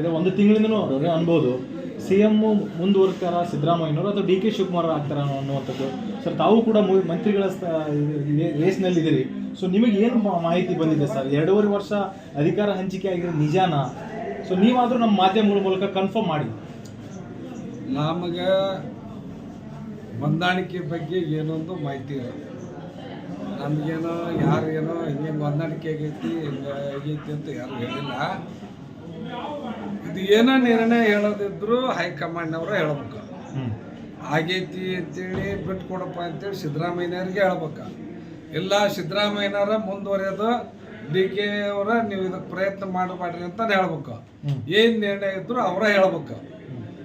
ಇದೆ ಒಂದು ತಿಂಗಳಿಂದನೂ ಅವ್ರಿಗೆ ಅನ್ಬೋದು. ಸಿ ಎಂ ಮುಂದುವರ್ತಾರ, ಸಿದ್ದರಾಮಯ್ಯನವರು ಅಥವಾ ಡಿ ಕೆ ಶಿವಕುಮಾರ್ ಆಗ್ತಾರ ಅನ್ನುವಂಥದ್ದು. ಸರ್ ತಾವು ಕೂಡ ಮಂತ್ರಿಗಳ ರೇಸ್ನಲ್ಲಿ ಇದ್ದೀರಿ. ಸೊ ನಿಮಗೆ ಏನು ಮಾಹಿತಿ ಬಂದಿದೆ ಸರ್ ಎರಡೂವರೆ ವರ್ಷ ಅಧಿಕಾರ ಹಂಚಿಕೆ ಆಗಿರೋ ನಿಜಾನಾ? ಸೊ ನೀವಾದರೂ ನಮ್ಮ ಮಾಧ್ಯಮಗಳ ಮೂಲಕ ಕನ್ಫರ್ಮ್ ಮಾಡಿ. ನಮಗೆ ಹೊಂದಾಣಿಕೆ ಬಗ್ಗೆ ಏನೊಂದು ಮಾಹಿತಿ ಇಲ್ಲ. ನಮಗೇನೋ ಯಾರು ಏನೋ ಹಿಂಗೆ ಹೊಂದಾಣಿಕೆ ಆಗೈತಿ, ಹಿಂಗೆ ಆಗೈತಿ ಅಂತ ಯಾರು ಹೇಳಿಲ್ಲ. ಇದು ಏನೋ ನಿರ್ಣಯ ಹೇಳೋದಿದ್ರು ಹೈಕಮಾಂಡ್ನವರು ಹೇಳ್ಬೇಕು. ಆಗೈತಿ ಅಂತೇಳಿ ಬಿಟ್ಟು ಕೊಡಪ್ಪ ಅಂತೇಳಿ ಸಿದ್ದರಾಮಯ್ಯನವ್ರಿಗೆ ಹೇಳ್ಬೇಕು. ಇಲ್ಲ ಸಿದ್ದರಾಮಯ್ಯನವರ ಮುಂದುವರಿಯೋದು ಡಿ ಕೆ ಅವರ ನೀವು ಇದಕ್ಕೆ ಪ್ರಯತ್ನ ಮಾಡಬೇಡ್ರಿ ಅಂತ ಹೇಳ್ಬೇಕು. ಏನು ನಿರ್ಣಯ ಇದ್ರು ಅವರ ಹೇಳ್ಬೇಕು.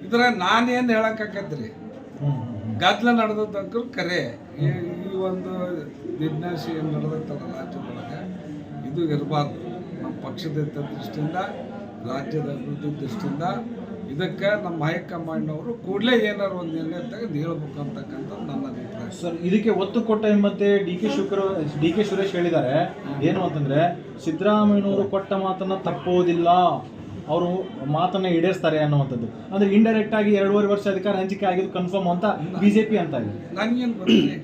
ಇದ್ರ ನಾನೇನು ಹೇಳಕ್ಕಾಕತ್ರಿ? ಗದ್ದಲ ನಡೆದದ್ದು ಕರೆ. ಈ ಒಂದು ನಿರ್ಣಯ ಏನು ನಡೆದತ್ತಲ್ಲ ರಾಜ್ಯದೊಳಗೆ ಇದು ಇರಬಾರ್ದು. ನಮ್ಮ ಪಕ್ಷದ ದೃಷ್ಟಿಯಿಂದ ರಾಜ್ಯದ ಅಭಿವೃದ್ಧಿ ದೃಷ್ಟಿಯಿಂದ ಇದಕ್ಕೆ ನಮ್ಮ ಹೈಕಮಾಂಡ್ನವರು ಕೂಡಲೇ ಏನಾರು ಒಂದು ನಿರ್ಣಯ ತೆಗೆದು ಹೇಳ್ಬೇಕು ಅಂತಕ್ಕಂಥದ್ದು ನನ್ನ ಅಭಿಪ್ರಾಯ. ಸರ್ ಇದಕ್ಕೆ ಒತ್ತು ಕೊಟ್ಟ ಎಂಬಂತೆ ಡಿ ಕೆ ಶುಕ್ರ ಡಿ ಕೆ ಸುರೇಶ್ ಹೇಳಿದ್ದಾರೆ. ಏನು ಅಂತಂದ್ರೆ ಸಿದ್ದರಾಮಯ್ಯನವರು ಕೊಟ್ಟ ಮಾತನ್ನು ತಪ್ಪೋದಿಲ್ಲ ಅವರು ಮಾತನ್ನ ಈಡೇರಿಸ್ತಾರೆ ಅನ್ನುವಂಥದ್ದು. ಅಂದ್ರೆ ಇಂಡೈರೆಕ್ಟ್ ಆಗಿ ಎರಡೂವರೆ ವರ್ಷ ಅಧಿಕಾರ ಹಂಚಿಕೆ ಆಗಿದ್ದು ಕನ್ಫರ್ಮ್ ಅಂತ ಬಿಜೆಪಿ ಅಂತ ಇದೆ. ನನಗೇನು ಗೊತ್ತಿದೆ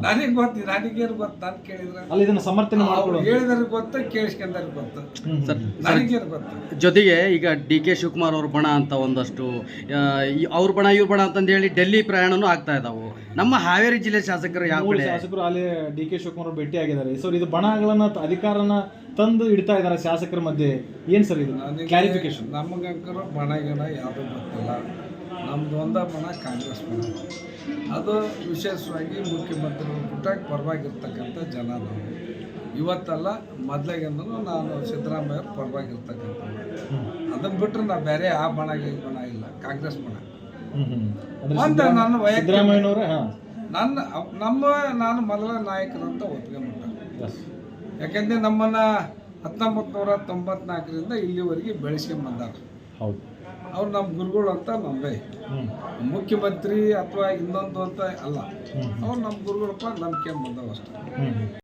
ನನಗೆ ಗೊತ್ತಿ ನನಗೇನು ಗೊತ್ತು ನಾನು ಕೇಳಿದ್ರೆ? ಅಲ್ಲಿ ಇದನ್ನ ಸಮರ್ಥನೆ ಅವ್ರು ಮಾಡ್ಕೊಳ್ಳೋ ಹೇಳಿದ್ರೆ ಗೊತ್ತು ಕೇಳಿಸ್ಕೊಂಡ್ರೆ ಗೊತ್ತು. ನನಗೇನು ಗೊತ್ತು? ಜೊತೆಗೆ ಈಗ ಡಿ ಕೆ ಶಿವಕುಮಾರ್ ಅವ್ರ ಬಣ ಅಂತ ಒಂದಷ್ಟು ಆ, ಈ- ಅವ್ರ ಬಣ ಇವ್ರ ಬಣ ಅಂತಂದು ಹೇಳಿ ಡೆಲ್ಲಿ ಪ್ರಯಾಣನೂ ಆಗ್ತಾ ಇದಾವೆ. ನಮ್ಮ ಹಾವೇರಿ ಜಿಲ್ಲೆ ಶಾಸಕರು ಯಾವ ಮೂರು ಕಡೆ? ಶಾಸಕರು ಅಲ್ಲಿ ಡಿ ಕೆ ಶಿವಕುಮಾರ್ ಭೇಟಿ ಆಗಿದ್ದಾರೆ. ಸರ್ ಇದು ಬಣಗಳನ್ನ ತ- ಅಧಿಕಾರನ ತಂದು ಇಡ್ತಾ ಇದ್ದಾರೆ ಶಾಸಕರ ಮಧ್ಯೆ. ಏನ್ ಸರ್ ಇದು? ಕ್ಲಾರಿಫಿಕೇಶನ್ ನಮಗಂಕರು ಬಣ ಗಿಣ ಯಾವುದೂ ಗೊತ್ತಿಲ್ಲ. ನಮ್ದು ಒಂದ ಬಣ ಕಾಂಗ್ರೆಸ್ ಬಣ ಅದು ವಿಶೇಷವಾಗಿ ಮುಖ್ಯಮಂತ್ರಿಗಳು ಪುಟ್ಟಾಗಿ ಪರವಾಗಿರ್ತಕ್ಕಂಥ ಜನ ನಾವು. ಇವತ್ತಲ್ಲ ಮೊದಲಾಗಿಂದ ನಾನು ಸಿದ್ದರಾಮಯ್ಯ ಅವ್ರ ಪರವಾಗಿರ್ತಕ್ಕಂಥ ಅದನ್ನು ಬಿಟ್ಟರೆ ನಾ ಬೇರೆ ಆ ಬಣ ಈ ಬಣ ಇಲ್ಲ ಕಾಂಗ್ರೆಸ್ ಬಣ ನನ್ನ ವೈಯಕ್ತಿಕ ನನ್ನ ನಮ್ಮ ನಾನು ಮೊದಲ ನಾಯಕರಂತ ಒಪ್ಕೊಂಬಿಟ್ಟ ಯಾಕೆಂದರೆ ನಮ್ಮನ್ನು ಹತ್ತೊಂಬತ್ತು ನೂರ ತೊಂಬತ್ನಾಲ್ಕರಿಂದ ಇಲ್ಲಿವರೆಗೆ ಬೆಳೆಸ್ಕೊಂಡ್ ಬಂದಾರ. ಹೌದು. ಅವ್ರು ನಮ್ಮ ಗುರುಗಳು ಅಂತ ನಂಬೆ. ಮುಖ್ಯಮಂತ್ರಿ ಅಥವಾ ಇನ್ನೊಂದು ಅಂತ ಅಲ್ಲ. ಅವ್ರು ನಮ್ಮ ಗುರುಗಳಪ್ಪ ನಂಬಿಕೆ ಬಂದವು ಅಷ್ಟೇ. ಹ್ಮ್.